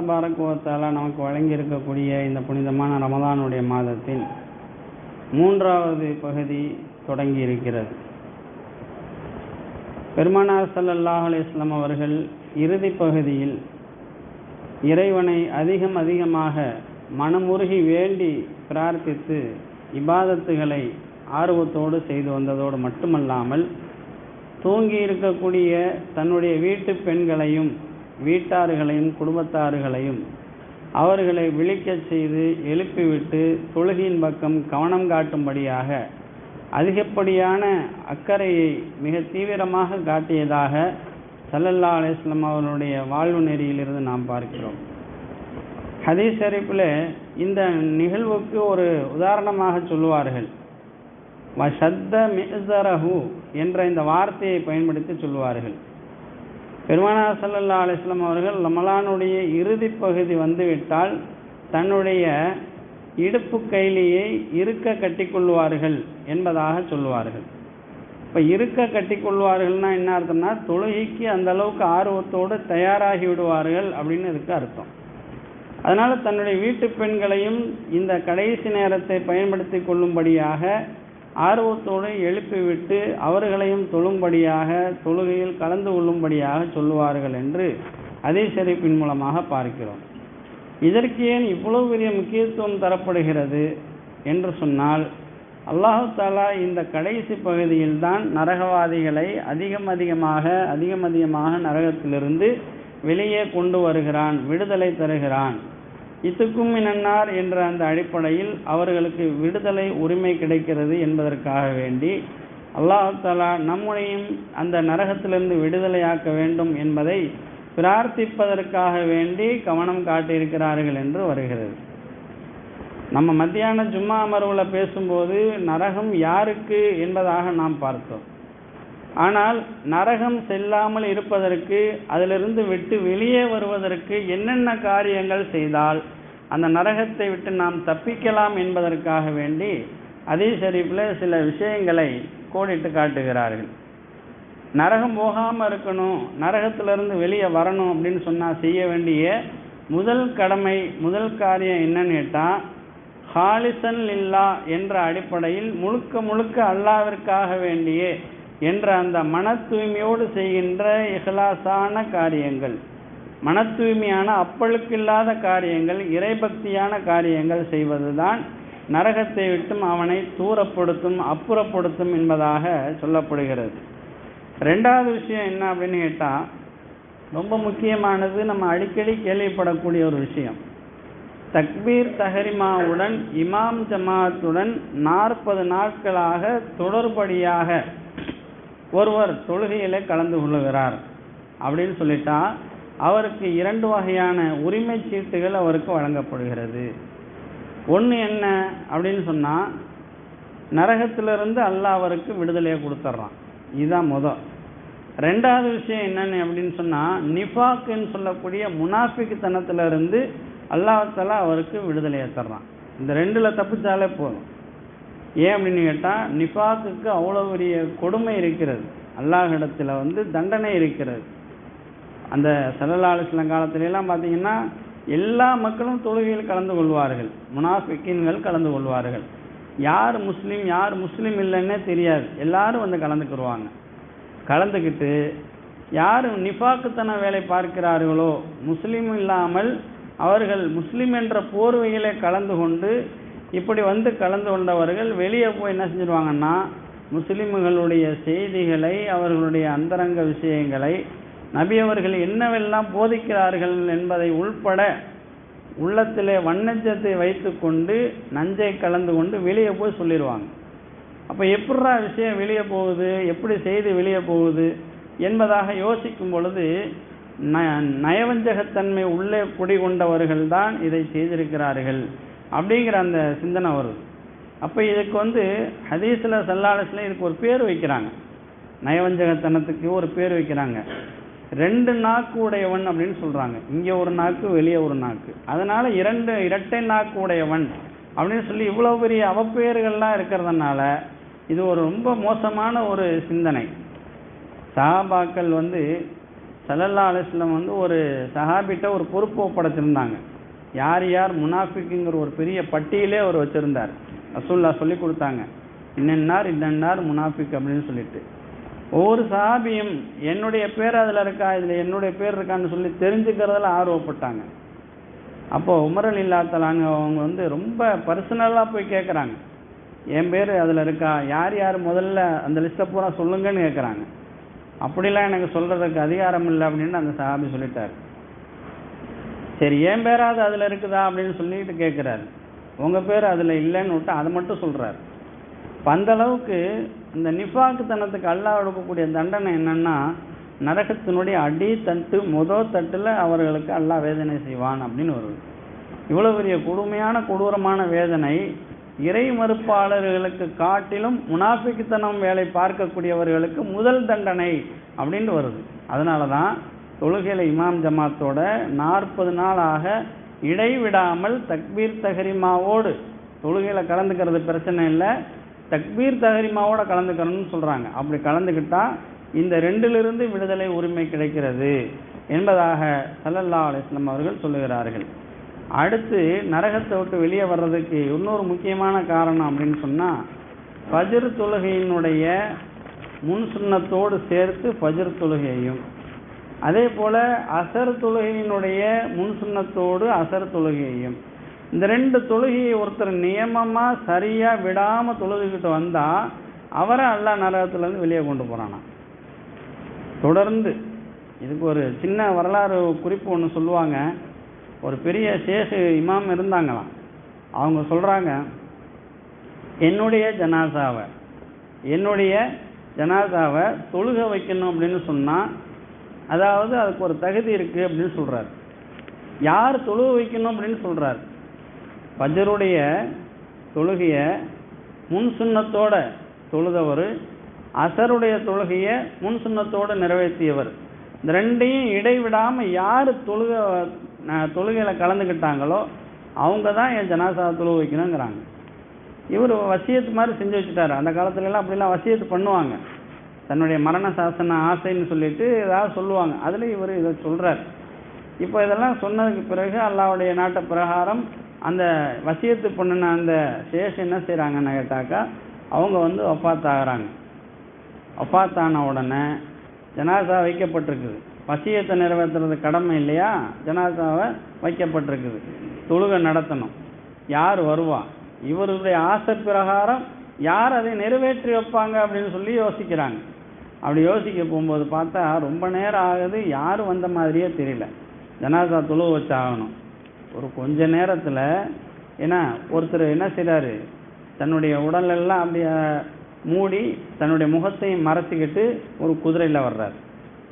தபாரக்குவத்தால நமக்கு வழங்கி இருக்கக்கூடிய இந்த புனிதமான ரமதானுடைய மாதத்தின் மூன்றாவது பகுதி தொடங்கி இருக்கிறது பெருமானார் ஸல்லல்லாஹு அலிஸ்லாம் அவர்கள் இறுதி பகுதியில் இறைவனை அதிகம் அதிகமாக மனமுருகி வேண்டி பிரார்த்தித்து இபாதத்துகளை ஆர்வத்தோடு செய்து வந்ததோடு மட்டுமல்லாமல் தூங்கி இருக்கக்கூடிய தன்னுடைய வீட்டு பெண்களையும் வீட்டார்களையும் குடும்பத்தார்களையும் அவர்களை விழிக்கச் செய்து எழுப்பிவிட்டு தொழுகையின் பக்கம் கவனம் காட்டும்படியாக அதிகப்படியான அக்கறையை மிக தீவிரமாக காட்டியதாக சல்லல்லா அலிஸ்லாம் அவர்களுடைய வாழ்வு நெறியிலிருந்து நாம் பார்க்கிறோம். ஹதீஸ் ஷரீஃபில் இந்த நிகழ்வுக்கு ஒரு உதாரணமாக சொல்லுவார்கள். வஷத்த மிசரஹு என்ற இந்த வார்த்தையை பயன்படுத்தி சொல்லுவார்கள். பெருமானார் சல்லல்லா அலிஸ்லாம் அவர்கள் ரமலானுடைய இறுதி பகுதி வந்துவிட்டால் தன்னுடைய இடுப்பு கைலியை இருக்க கட்டிக்கொள்வார்கள் என்பதாக சொல்லுவார்கள். இப்போ இருக்க கட்டிக்கொள்வார்கள்னா என்ன அர்த்தம்னா தொழுகைக்கு அந்த அளவுக்கு ஆர்வத்தோடு தயாராகி விடுவார்கள் அப்படின்னு இதுக்கு அர்த்தம். அதனால் தன்னுடைய வீட்டு பெண்களையும் இந்த கடைசி நேரத்தை பயன்படுத்தி கொள்ளும்படியாக ஆர்வத்தோடு எழுப்பிவிட்டு அவர்களையும் தொழும்படியாக தொழுகையில் கலந்து கொள்ளும்படியாக சொல்லுவார்கள் என்று அதே சிறப்பின் மூலமாக பார்க்கிறோம். இதற்கு ஏன் இவ்வளவு பெரிய முக்கியத்துவம் தரப்படுகிறது என்று சொன்னால் அல்லாஹு தாலா இந்த கடைசி பகுதியில் தான் நரகவாதிகளை அதிகம் அதிகமாக அதிகம் அதிகமாக நரகத்திலிருந்து வெளியே கொண்டு வருகிறான் விடுதலை தருகிறான். இத்துக்கும் இனன்னார் என்ற அந்த அடிப்படையில் அவர்களுக்கு விடுதலை உரிமை கிடைக்கிறது என்பதற்காக வேண்டி அல்லாஹாலா நம்முடையும் அந்த நரகத்திலிருந்து விடுதலையாக்க வேண்டும் என்பதை பிரார்த்திப்பதற்காக வேண்டி கவனம் காட்டியிருக்கிறார்கள் என்று வருகிறது. நம்ம மத்தியான ஜும்மா அமர்வில் பேசும்போது நரகம் யாருக்கு என்பதாக நாம் பார்த்தோம். ஆனால் நரகம் செல்லாமல் இருப்பதற்கு அதிலிருந்து விட்டு வெளியே வருவதற்கு என்னென்ன காரியங்கள் செய்தால் அந்த நரகத்தை விட்டு நாம் தப்பிக்கலாம் என்பதற்காக வேண்டி அதே ஷரீஃபில் சில விஷயங்களை கோடிட்டு காட்டுகிறார்கள். நரகம் போகாமல் இருக்கணும் நரகத்திலிருந்து வெளியே வரணும் அப்படின்னு சொன்னால் செய்ய வேண்டிய முதல் கடமை முதல் காரியம் என்னன்னு கேட்டால் ஹாலிசன் லில்லா என்ற அடிப்படையில் முழுக்க முழுக்க அல்லாவிற்காக வேண்டிய என்ற அந்த மன தூய்மையோடு செய்கின்ற இஹ்லாசான காரியங்கள். மன தூய்மையான அப்பழுக்கில்லாத காரியங்கள் இறைபக்தியான காரியங்கள் செய்வதுதான் நரகத்தை விட்டும் அவனை தூரப்படுத்தும் அப்புறப்படுத்தும் என்பதாக சொல்லப்படுகிறது. ரெண்டாவது விஷயம் என்ன அப்படின்னு கேட்டால் ரொம்ப முக்கியமானது நம்ம அடிக்கடி கேள்விப்படக்கூடிய ஒரு விஷயம். தக்பீர் தஹரிமாவுடன் இமாம் ஜமாத்துடன் நாற்பது நாட்களாக தொடர்படியாக ஒருவர் தொழுகையில் கலந்து கொள்ளுகிறார் அப்படின்னு சொல்லிட்டா அவருக்கு இரண்டு வகையான உரிமை சீட்டுகள் அவருக்கு வழங்கப்படுகிறது. ஒன்று என்ன அப்படின்னு சொன்னால் நரகத்திலிருந்து அல்லாஹ் அவருக்கு விடுதலையை கொடுத்துட்றான் இதுதான் முதல். ரெண்டாவது விஷயம் என்னென்னு அப்படின்னு சொன்னால் நிஃபாக்குன்னு சொல்லக்கூடிய முனாஃபிக்குத்தனத்திலிருந்து அல்லாஹால அவருக்கு விடுதலையை தர்றான். இந்த ரெண்டில் தப்பிச்சாலே போதும். ஏன் அப்படின்னு கேட்டால் நிஃபாக்குக்கு அவ்வளோ பெரிய கொடுமை இருக்கிறது. அல்லாஹிடத்தில் வந்து தண்டனை இருக்கிறது. அந்த சல்லல்லாஹிஸ்லாம் காலத்திலலாம் பார்த்தீங்கன்னா எல்லா மக்களும் தொழுகையில் கலந்து கொள்வார்கள். முனாஃபிக்கின்கள் கலந்து கொள்வார்கள். யார் முஸ்லீம் யார் முஸ்லீம் இல்லைன்னே தெரியாது. எல்லாரும் வந்து கலந்துக்கிடுவாங்க கலந்துக்கிட்டு யார் நிஃபாக்குத்தன வேலை பார்க்கிறார்களோ முஸ்லீம் இல்லாமல் அவர்கள் முஸ்லீம் என்ற போர்வையிலே கலந்து கொண்டு இப்படி வந்து கலந்து கொண்டவர்கள் வெளியே போய் என்ன செஞ்சிருவாங்கன்னா முஸ்லிம்களுடைய செய்திகளை அவர்களுடைய அந்தரங்க விஷயங்களை நபி அவர்கள் என்னவெல்லாம் போதிக்கிறார்கள் என்பதை உள்பட உள்ளத்திலே வண்ணச்சத்தை வைத்துக்கொண்டு நஞ்சை கலந்து கொண்டு வெளியே போய் சொல்லிடுவாங்க அப்போ எப்படிரா விஷயம் வெளியே போகுது? எப்படி செய்தி வெளியே போகுது? என்பதாக யோசிக்கும் பொழுது ந நயவஞ்சகத்தன்மை உள்ளே குடிகொண்டவர்கள்தான் இதை செய்திருக்கிறார்கள். அப்படிங்கிற அந்த சிந்தனை வருது. அப்போ இதுக்கு வந்து ஹதீஸில் சல்லாலஸில் இதுக்கு ஒரு பேர் வைக்கிறாங்க. நயவஞ்சகத்தனத்துக்கு ஒரு பேர் வைக்கிறாங்க. ரெண்டு நாக்கு உடையவன் அப்படின்னு சொல்கிறாங்க இங்கே ஒரு நாக்கு வெளியே ஒரு நாக்கு. அதனால் இரண்டு இரட்டை நாக்கு உடையவன் அப்படின்னு சொல்லி இவ்வளோ பெரிய அவப்பெயர்கள்லாம் இருக்கிறதுனால இது ஒரு ரொம்ப மோசமான ஒரு சிந்தனை. சஹாபாக்கள் வந்து சல்லல்லா அலுவலம் வந்து ஒரு சஹாபிட்ட ஒரு பொறுப்பு ஒப்படைச்சிருந்தாங்க. யார் யார் முனாஃபிக்குங்கிற ஒரு பெரிய பட்டியலே அவர் வச்சுருந்தார். ரசூல்லா சொல்லி கொடுத்தாங்க. இன்னென்னார் இன்னென்னார் முனாஃபிக் அப்படின்னு சொல்லிட்டு. ஒவ்வொரு சஹாபியும் என்னுடைய பேர் அதில் இருக்கா இதில் என்னுடைய பேர் இருக்கான்னு சொல்லி தெரிஞ்சுக்கிறதுல ஆர்வப்பட்டாங்க. அப்போ உமரல் இல்லாத்தலாங்க அவங்க வந்து ரொம்ப பர்சனலாக போய் கேட்குறாங்க என் பேர் அதில் இருக்கா யார் யார் முதல்ல அந்த லிஸ்ட்டை பூரா சொல்லுங்கன்னு கேட்குறாங்க அப்படிலாம் எனக்கு சொல்கிறதுக்கு அதிகாரம் இல்லை அப்படின்னு அந்த சஹாபி சொல்லிட்டார். சரி என் பேராவது அதில் இருக்குதா அப்படின்னு சொல்லிட்டு கேட்குறாரு உங்கள் பேர் அதில் இல்லைன்னு விட்டு அதை மட்டும் சொல்கிறார் இப்போ அந்த அளவுக்கு இந்த நிஃபாக்குத்தனத்துக்கு அல்லாஹ் கொடுக்கக்கூடிய தண்டனை என்னன்னா நரகத்தினுடைய அடி தட்டு முதல் தட்டில் அவர்களுக்கு அல்லாஹ் வேதனை செய்வான் அப்படின்னு வருது இவ்வளோ பெரிய கொடுமையான கொடூரமான வேதனை இறை மறுப்பாளர்களுக்கு காட்டிலும் முனாஃபிக்குத்தனம் வேலை பார்க்கக்கூடியவர்களுக்கு முதல் தண்டனை அப்படின்ட்டு வருது. அதனால தான் தொழுகையில் இமாம் ஜமாத்தோட நாற்பது நாளாக இடைவிடாமல் தக்பீர் தஹரிமாவோடு தொழுகையில் கலந்துக்கிறது பிரச்சனை இல்லை. தக்பீர் தஹரிமாவோட கலந்துக்கணும்னு சொல்கிறாங்க அப்படி கலந்துக்கிட்டா இந்த ரெண்டிலிருந்து விடுதலை உரிமை கிடைக்கிறது என்பதாக சல்லல்லா அலிஸ்லம் அவர்கள் சொல்லுகிறார்கள். அடுத்து நரகத்தை விட்டு வெளியே வர்றதுக்கு இன்னொரு முக்கியமான காரணம் அப்படின்னு சொன்னால் ஃபஜர் தொழுகையினுடைய முன் சுண்ணத்தோடு சேர்த்து ஃபஜர் தொழுகையையும் அதே போல் அசர் தொழுகையினுடைய முன் சுண்ணத்தோடு அசர் தொழுகையையும். இந்த ரெண்டு தொழுகையை ஒருத்தர் நியமமாக சரியாக விடாமல் தொழுதுகிட்டு வந்தால் அவரை அல்லா நரகத்துலேருந்து வெளியே கொண்டு போகிறானா தொடர்ந்து. இதுக்கு ஒரு சின்ன வரலாறு குறிப்பு ஒன்று சொல்லுவாங்க. ஒரு பெரிய சேஷு இமாம் இருந்தாங்களாம். அவங்க சொல்கிறாங்க என்னுடைய ஜனாசாவை என்னுடைய ஜனாசாவை தொழுக வைக்கணும் அப்படின்னு சொன்னால் அதாவது அதுக்கு ஒரு தகுதி இருக்குது அப்படின்னு சொல்கிறார் யார் தொழுக வைக்கணும் அப்படின்னு சொல்கிறார் பஜருடைய தொழுகையை முன் சுண்ணத்தோட தொழுதவர் அசருடைய தொழுகையை முன் சுண்ணத்தோடு நிறைவேற்றியவர். இந்த ரெண்டையும் இடைவிடாமல் யார் தொழுக தொழுகையில் கலந்துக்கிட்டாங்களோ அவங்க தான் என் ஜனாசா தொழுக வைக்கணுங்கிறாங்க. இவர் வசியத்து மாதிரி செஞ்சு வச்சுட்டாரு. அந்த காலத்துலலாம் அப்படிலாம் வசியத்து பண்ணுவாங்க. தன்னுடைய மரண சாசன ஆசைன்னு சொல்லிட்டு ஏதாவது சொல்லுவாங்க. அதில் இவர் இதை சொல்கிறார் இப்போ இதெல்லாம் சொன்னதுக்கு பிறகு அல்லாவுடைய நாட்டு பிரகாரம் அந்த வசியத்து பொண்ணுன அந்த சேஷ் என்ன செய்கிறாங்கன்னு கேட்டாக்கா அவங்க வந்து ஒப்பாத்தாகிறாங்க. ஒப்பாத்தான உடனே ஜனாசா வைக்கப்பட்டிருக்குது. வசியத்தை நிறைவேற்றுறது கடமை இல்லையா? ஜனாசாவை வைக்கப்பட்டிருக்குது. தொழுகை நடத்தணும். யார் வருவா? இவருடைய ஆசை பிரகாரம் யார் அதை நிறைவேற்றி வைப்பாங்க அப்படின்னு சொல்லி யோசிக்கிறாங்க. அப்படி யோசிக்க போகும்போது பார்த்தா ரொம்ப நேரம் ஆகுது யாரும் வந்த மாதிரியே தெரியல. ஜனாசா தொழுவ வச்சாகணும். ஒரு கொஞ்ச நேரத்தில் ஏன்னா ஒருத்தர் என்ன செய்கிறாரு தன்னுடைய உடலெல்லாம் அப்படியே மூடி தன்னுடைய முகத்தையும் மறைச்சிக்கிட்டு ஒரு குதிரையில் வர்றார்.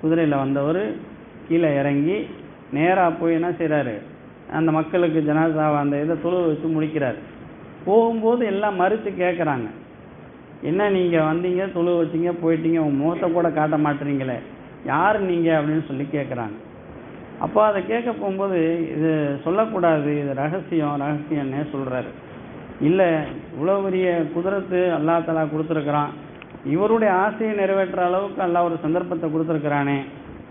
குதிரையில் வந்தவர் கீழே இறங்கி நேராக போய் என்ன செய்கிறாரு அந்த மக்களுக்கு ஜனாசாவை அந்த இதை தொழு வச்சு முடிக்கிறார். போகும்போது எல்லாம் மறுத்து கேட்குறாங்க என்ன நீங்கள் வந்தீங்க துளு வச்சிங்க போயிட்டீங்க உங்கள் முகத்தை கூட காட்ட மாட்டுறீங்களே யார் நீங்கள் அப்படின்னு சொல்லி கேட்குறாங்க அப்போ அதை கேட்க போகும்போது இது சொல்லக்கூடாது இது ரகசியம் ரகசியம்னே சொல்கிறாரு இல்லை இவ்வளோ பெரிய குதிரத்து அல்லா தலா கொடுத்துருக்குறான். இவருடைய ஆசையை நிறைவேற்ற அளவுக்கு அல்லா ஒரு சந்தர்ப்பத்தை கொடுத்துருக்குறானே.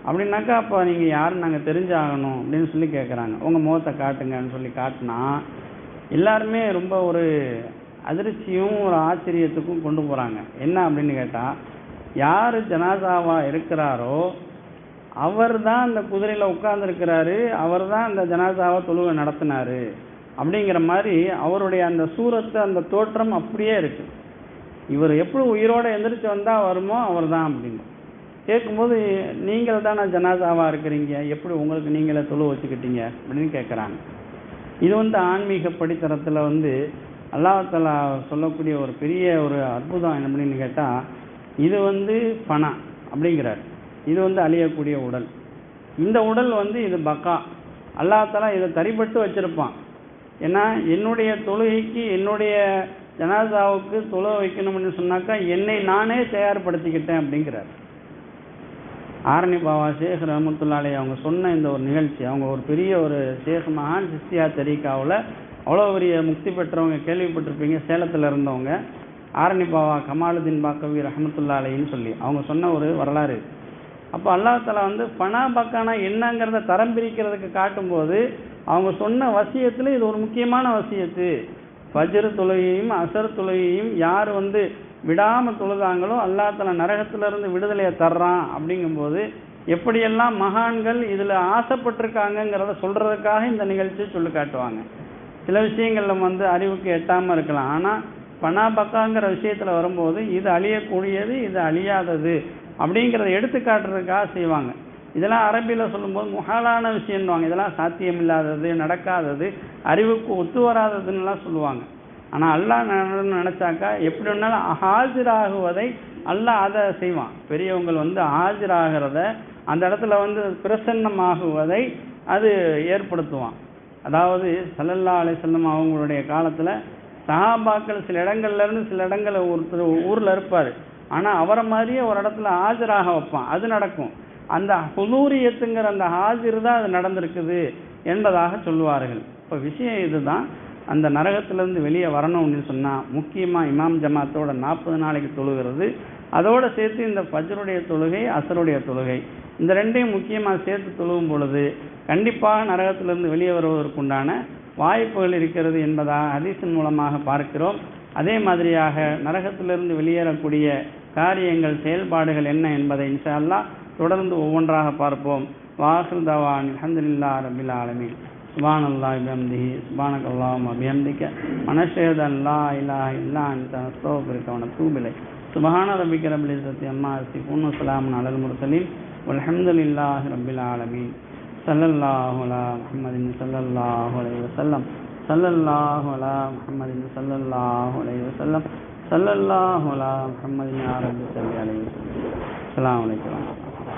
அப்படின்னாக்கா அப்போ நீங்கள் யாரும் நாங்கள் தெரிஞ்சாகணும் அப்படின்னு சொல்லி கேட்குறாங்க உங்கள் முகத்தை காட்டுங்கன்னு சொல்லி காட்டினா எல்லாருமே ரொம்ப ஒரு அதிர்ச்சியும் ஒரு ஆச்சரியத்துக்கும் கொண்டு போகிறாங்க என்ன அப்படின்னு கேட்டால் யார் ஜனாசாவாக இருக்கிறாரோ அவர் தான் அந்த குதிரையில் உட்கார்ந்துருக்கிறாரு அவர் தான் அந்த ஜனாசாவை தொழுவை நடத்தினார் அப்படிங்கிற மாதிரி அவருடைய அந்த சூரத்து அந்த தோற்றம் அப்படியே இருக்குது இவர் எப்படி உயிரோடு எந்திரிச்சு வந்தால் வருமோ அவர் தான் அப்படின்னு. கேட்கும்போது நீங்கள் தானே ஜனாதாவாக இருக்கிறீங்க எப்படி உங்களுக்கு நீங்களே தொழு வச்சுக்கிட்டீங்க? அப்படின்னு கேட்குறாங்க இது வந்து ஆன்மீக படித்தரத்தில் வந்து அல்லாஹால சொல்லக்கூடிய ஒரு பெரிய ஒரு அற்புதம் என்ன அப்படின்னு கேட்டால் இது வந்து பணம் அப்படிங்கிறார். இது வந்து அழியக்கூடிய உடல். இந்த உடல் வந்து இது பக்கா. அல்லாஹாலா இதை தரிப்பட்டு வச்சுருப்பான். ஏன்னா என்னுடைய தொழுகைக்கு என்னுடைய ஜனாதாவுக்கு தொழ வைக்கணும்னு சொன்னாக்கா என்னை நானே தயார்படுத்திக்கிட்டேன் அப்படிங்கிறார். ஆரணி பாபா ஷேக் ரஹமத்துல்லாலே அவங்க சொன்ன இந்த ஒரு நிகழ்ச்சி அவங்க ஒரு பெரிய ஒரு ஷேக் மகான் சிஸ்தியா தரீக்காவில் அவ்வளோ பெரிய முக்தி பெற்றவங்க கேள்விப்பட்டிருப்பீங்க சேலத்தில் இருந்தவங்க. ஆரணி கமாலுதீன் பாக்கவி ரஹமத்துல்லா அலைன்னு சொல்லி அவங்க சொன்ன ஒரு வரலாறு. அப்போ அல்லாஹ் வந்து பணா பக்கானா என்னங்கிறத தரம் பிரிக்கிறதுக்கு காட்டும்போது அவங்க சொன்ன வசியத்தில் இது ஒரு முக்கியமான வசியத்து. ஃபஜ்ர் தொழுகையும் அசர் தொழுகையும் யார் வந்து விடாமல் தொழுதாங்களோ அல்லாஹ் நரகத்திலிருந்து விடுதலையை தர்றான் அப்படிங்கும்போது எப்படியெல்லாம் மகான்கள் இதில் ஆசைப்பட்டிருக்காங்கங்கிறத சொல்கிறதுக்காக இந்த நிகழ்ச்சியை சொல்லி காட்டுவாங்க. சில விஷயங்களில் வந்து அறிவுக்கு எட்டாமல் இருக்கலாம். ஆனால் பணா பக்காங்கிற விஷயத்தில் வரும்போது இது அழியக்கூடியது இது அழியாதது அப்படிங்கிறத எடுத்து காட்டுறதுக்காக செய்வாங்க. இதெல்லாம் அரபியில் சொல்லும்போது முகாலான விஷயம்வாங்க இதெல்லாம் சாத்தியமில்லாதது நடக்காதது அறிவுக்கு ஒத்து வராததுன்னெலாம் சொல்லுவாங்க. ஆனால் அல்லாஹ் நினச்சாக்கா எப்படி வேணாலும் ஆஜராகுவதை அல்லாஹ் அதை செய்வான். பெரியவங்கள் வந்து ஆஜராகிறத அந்த இடத்துல வந்து பிரசன்னமாகுவதை அது ஏற்படுத்துவான். அதாவது சல்லல்லா அலிசல்லம் அவங்களுடைய காலத்தில் சஹாபாக்கள் சில இடங்கள்ல இருந்து சில இடங்களில் ஒருத்தர் ஊரில் இருப்பார். ஆனால் அவரை மாதிரியே ஒரு இடத்துல ஆஜராக வைப்பான். அது நடக்கும். அந்த ஹுலூரியத்துங்கிற அந்த ஹாஜிர் தான் அது நடந்திருக்குது என்பதாக சொல்லுவார்கள். இப்போ விஷயம் இதுதான். அந்த நரகத்திலேருந்து வெளியே வரணும் அப்படின்னு சொன்னால் முக்கியமாக இமாம் ஜமாத்தோட நாற்பது நாளைக்கு தொழுகிறது அதோடு சேர்த்து இந்த பஜ்ருடைய தொழுகை அசருடைய தொழுகை. இந்த ரெண்டையும் முக்கியமாக சேர்த்து தொழுகும் பொழுது கண்டிப்பாக நரகத்திலிருந்து வெளியே வருவதற்குண்டான வாய்ப்புகள் இருக்கிறது என்பதாக ஹதீஸின் மூலமாக பார்க்கிறோம். அதே மாதிரியாக நரகத்திலிருந்து வெளியேறக்கூடிய காரியங்கள் செயல்பாடுகள் என்ன என்பதை இன்ஷா தொடர்ந்து ஒவ்வொன்றாக பார்ப்போம். வாஹிர் தவான் அல்ஹம்துலில்லா ரபில் ஆலமி சுபான் அல்லாஹ் பிஹம்திஹி சுபானக் அல்லாஹும்ம பிஹம்திக வனஷ்ஹது இல்லா லா இல்லா அன்த சுபஹான ரப்பிக ரபில் இசத்தி அம்மா யசிஃபூன் வ ஸலாமுன் அலல் முர்சலீன் வல்ஹம்துலில்லாஹி ரபில் ஆலமீன். ஸல்லல்லாஹு அலா முஹம்மதின் ஸல்லல்லாஹு அலைஹி வஸல்லம். ஸல்லல்லாஹு அலா முஹம்மதின் ஸல்லல்லாஹு அலைஹி வஸல்லம். ஸல்லல்லாஹு அலா முஹம்மதின் ஆரம்பி சல்லி ஸல்லி அலைஹி வஸல்லம். அஸ்ஸலாமு அலைக்கும்.